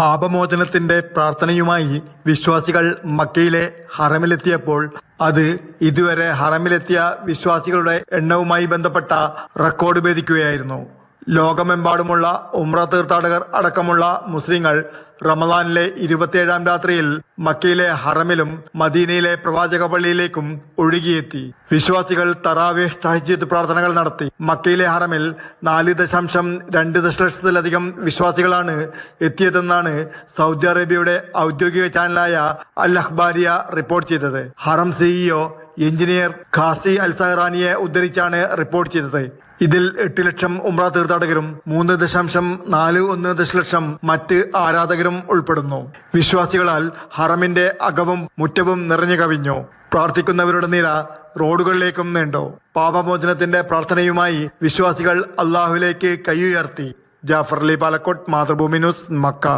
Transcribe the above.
പാപമോചനത്തിന്റെ പ്രാർത്ഥനയുമായി വിശ്വാസികൾ മക്കയിലെ ഹറമിലെത്തിയപ്പോൾ അത് ഇതുവരെ ഹറമിലെത്തിയ വിശ്വാസികളുടെ എണ്ണവുമായി ബന്ധപ്പെട്ട റെക്കോർഡ് ഭേദിക്കുകയായിരുന്നു. ലോകമെമ്പാടുമുള്ള ഉമ്ര തീർത്ഥാടകർ അടക്കമുള്ള മുസ്ലിങ്ങൾ റമദാനിലെ ഇരുപത്തിയേഴാം രാത്രിയിൽ മക്കയിലെ ഹറമിലും മദീനയിലെ പ്രവാചക പള്ളിയിലേക്കും ഒഴുകിയെത്തി. വിശ്വാസികൾ തറാവേഷ് തഹജീദ് പ്രാർത്ഥനകൾ നടത്തി. മക്കയിലെ ഹറമിൽ നാല് ദശാംശം രണ്ട് ദശലക്ഷത്തിലധികം വിശ്വാസികളാണ് എത്തിയതെന്നാണ് സൗദി അറേബ്യയുടെ ഔദ്യോഗിക ചാനലായ അൽ അഖ്ബാരിയ റിപ്പോർട്ട് ചെയ്തത്. ഹറം സിഇഒ എഞ്ചിനീയർ ഖാസി അൽ സഹറാനിയെ ഉദ്ധരിച്ചാണ് റിപ്പോർട്ട് ചെയ്തത്. ഇതിൽ എട്ട് ലക്ഷം ഉമ്ര തീർത്ഥാടകരും മൂന്ന് ദശാംശം നാല് ഒന്ന് ദശലക്ഷം മറ്റ് ആരാധകരും ഉൾപ്പെടുന്നു. വിശ്വാസികളാൽ ഹറമിന്റെ അകവും മുറ്റവും നിറഞ്ഞു കവിഞ്ഞു. പ്രാർത്ഥിക്കുന്നവരുടെ നിര റോഡുകളിലേക്കും നീണ്ടു. പാപമോചനത്തിന്റെ പ്രാർത്ഥനയുമായി വിശ്വാസികൾ അള്ളാഹുലേക്ക് കൈയുയർത്തി. Jafar Ali Palakkot Mathrubhumi news Mecca.